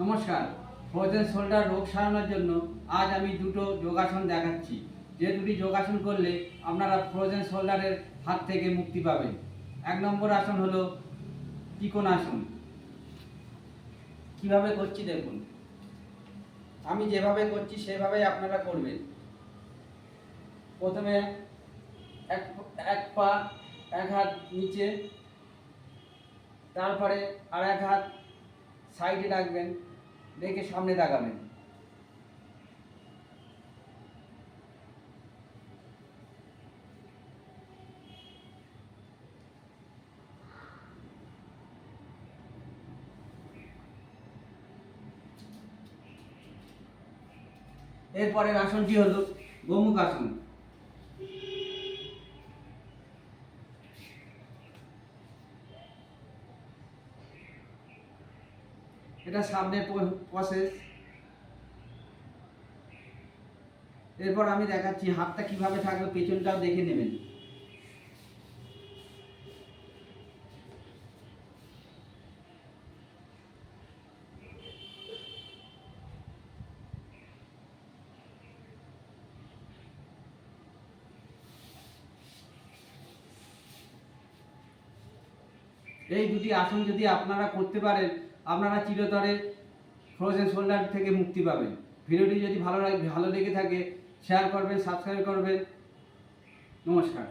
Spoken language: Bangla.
নমস্কার। ফ্রোজেন শোল্ডার রোগ সারানোর জন্য আজ আমি দুটো যোগাসন দেখাচ্ছি। যে দুটি যোগাসন করলে আপনারা ফ্রোজেন শোল্ডারের হাত থেকে মুক্তি পাবেন। এক নম্বর আসন হলো ত্রিকোণ আসন কীভাবে করছি দেখুন। আমি যেভাবে করছি সেভাবেই আপনারা করবেন। প্রথমে এক এক পা, এক হাত নিচে, তারপরে আর এক হাত সাইডে রাখবেন রেখে সামনে তাকাবেন এরপরের আসনটি হলো গোমুখ আসন। এটা সামনে প্রসেস এরপর আমি দেখাচ্ছি, হাতটা কীভাবে থাকবে, পেছনটাও দেখে নেবেন। এই দুটি আসন যদি আপনারা করতে পারেন আপনারা চিরতরে ফ্রোজেন শোল্ডার থেকে মুক্তি পাবেন। ভিডিওটি যদি ভালো লাগে, ভালো লেগে থাকে শেয়ার করবেন সাবস্ক্রাইব করবেন। নমস্কার।